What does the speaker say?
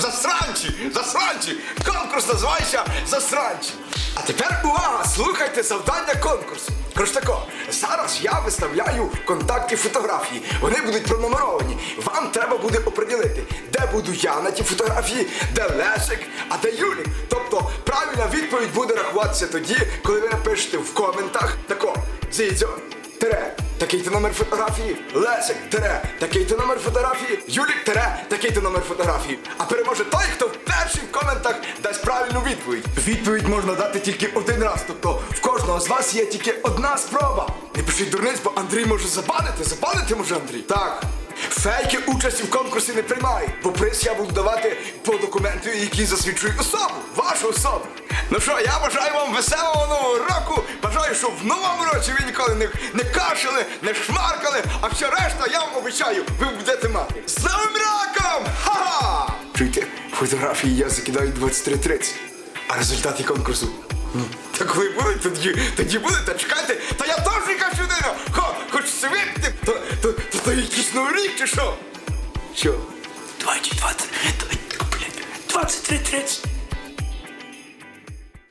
Засранчі! Засранчі! Конкурс називається Засранчі. А тепер увага! Слухайте завдання конкурсу. Коротше тако, зараз я виставляю контакти фотографії. Вони будуть пронумеровані. Вам треба буде оприділити, де буду я на тій фотографії, де Лесик, а де Юлік. Тобто правильна відповідь буде рахуватися тоді, коли ви напишете в коментах тако, Дзідзьо, Тере, такий-то номер фотографії, Лесик, тере, такий-то номер фотографії, Юлік, тере, такий-то номер фотографії. А переможе відповідь. Відповідь можна дати тільки один раз. Тобто в кожного з вас є тільки одна спроба. Не пишіть дурниць, бо Андрій може забанити. Забанити може Андрій. Так. Фейки участі в конкурсі не приймають, бо приз я буду давати по документу, який засвідчує особу, вашу особу. Ну що, я бажаю вам веселого нового року. Bажаю, щоб в новому році ви ніколи не, не кашляли, не шмаркали, а все решта я вам обіцяю, ви будете мати. З Новим роком! Ха-ха! Чуєте, фотографії я закидаю 23.30, а результати конкурсу. Так ви будуть, тоді, тоді будете та чекайте, та я теж якась людина. Хо, хоч свипти, то, то, то, то якийсь новий рік чи що? Що? 20, 20, 23, 30.